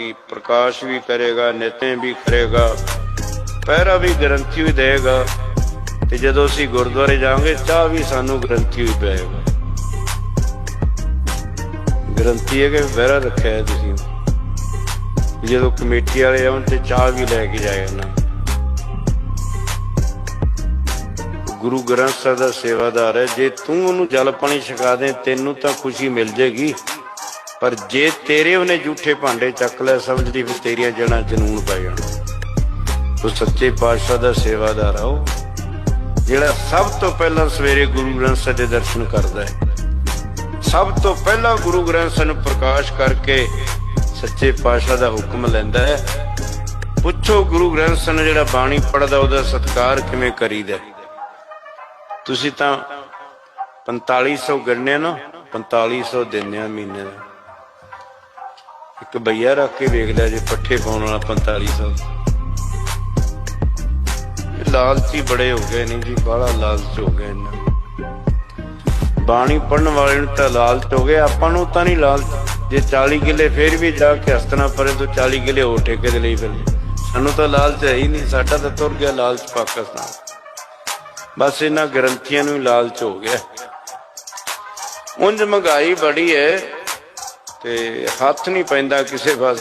ਬਾਕੀ ਪ੍ਰਕਾਸ਼ ਵੀ ਕਰੇਗਾ ਨਿਤਨੇ ਵੀ ਕਰੇਗਾ, ਪਹਿਰਾ ਵੀ ਗਰੰਟੀ ਵੀ ਦੇਗਾ ਤੇ ਜਦੋਂ ਅਸੀਂ ਗੁਰਦੁਆਰੇ ਜਾਵਾਂਗੇ, ਚਾਹ ਵੀ ਸਾਨੂੰ ਗਰੰਟੀ ਵੀ ਪਏਗਾ ਗਰੰਟੀ ਹੈ ਕਿ ਪਹਿਰਾ ਰੱਖਿਆ ਹੈ ਤੁਸੀਂ। ਜਦੋਂ ਕਮੇਟੀ ਵਾਲੇ ਆਉਣ ਤੇ ਚਾਹ ਵੀ ਲੈ ਕੇ ਜਾਏ ਉਹਨਾਂ ਗੁਰੂ ਗ੍ਰੰਥ ਸਾਹਿਬ ਦਾ ਸੇਵਾਦਾਰ ਹੈ। ਜੇ ਤੂੰ ਉਹਨੂੰ ਜਲ ਪਾਣੀ ਛਕਾ ਦੇ, ਤੈਨੂੰ ਤਾਂ ਖੁਸ਼ੀ ਮਿਲ ਜੇਗੀ। ਪਰ ਜੇ ਤੇਰੇ ਉਹਨੇ ਝੂਠੇ ਭਾਂਡੇ ਚੱਕ ਲੈ ਸਮਝਦੀ ਵੀ ਤੇਰੀਆਂ ਜਣਾ ਜਨੂਨ ਪੈ ਜਾਣਾ। ਉਹ ਸੱਚੇ ਪਾਤਸ਼ਾਹ ਦਾ ਸੇਵਾਦਾਰ ਆਓ ਜਿਹੜਾ ਸਭ ਤੋਂ ਪਹਿਲਾਂ ਸਵੇਰੇ ਗੁਰੂ ਗ੍ਰੰਥ ਸਾਹਿਬ ਦੇ ਦਰਸ਼ਨ ਕਰਦਾ ਹੈ। ਸਭ ਤੋਂ ਪਹਿਲਾਂ ਗੁਰੂ ਗ੍ਰੰਥ ਸਾਹਿਬ ਨੂੰ ਪ੍ਰਕਾਸ਼ ਕਰਕੇ ਸੱਚੇ ਪਾਤਸ਼ਾਹ ਦਾ ਹੁਕਮ ਲੈਂਦਾ ਹੈ। ਪੁੱਛੋ ਗੁਰੂ ਗ੍ਰੰਥ ਸਾਹਿਬ ਨੂੰ ਜਿਹੜਾ ਬਾਣੀ ਪੜਦਾ ਉਹਦਾ ਸਤਿਕਾਰ ਕਿਵੇਂ ਕਰੀਦਾ ਤੁਸੀਂ ਤਾਂ 4500 ਗੰਨੇ ਨਾ 4500 ਦਿੰਦੇ ਆ ਮਹੀਨੇ ਦਾ। ਇੱਕ ਬਈਆ ਰੱਖ ਕੇ ਵੇਖ ਲਿਆ ਜੇ ਪੱਠੇ ਪਾਉਣ ਵਾਲਾ 4500 ਲਾਲਚੀ ਬੜੇ ਹੋ ਗਏ ਨਹੀਂ ਜੀ, ਬਾਹਲਾ ਲਾਲਚ ਹੋ ਗਿਆ ਇਹਨਾਂ ਬਾਣੀ ਪੜਨ ਵਾਲੇ ਨੂੰ ਤਾਂ ਲਾਲਚ ਹੋ ਗਿਆ ਆਪਾਂ ਨੂੰ ਤਾਂ ਨਹੀਂ ਲਾਲਚ। ਜੇ 40 ਕਿੱਲੇ ਫੇਰ ਵੀ ਜਾ ਕੇ ਹਸਤਨਾ ਪਰੇ ਤੋਂ 40 ਕਿਲੇ ਹੋਰ ਠੇਕੇ ਦੇ ਲਈ ਫਿਰ ਸਾਨੂੰ ਤਾਂ ਲਾਲਚ ਹੈ ਹੀ ਨਹੀਂ, ਸਾਡਾ ਤਾਂ ਤੁਰ ਗਿਆ ਲਾਲਚ ਪਾਕਿਸਤਾਨ। ਬਸ ਇਹਨਾਂ ਗਰੰਟੀਆਂ ਨੂੰ ਲਾਲਚ ਹੋ ਗਿਆ। ਉਂਝ ਮਹਿੰਗਾਈ ਬੜੀ ਹੈ। ਤੇ ਹੱਥ ਨਹੀਂ ਪੈਂਦਾ ਕਿਸੇ ਪਾਸੇ।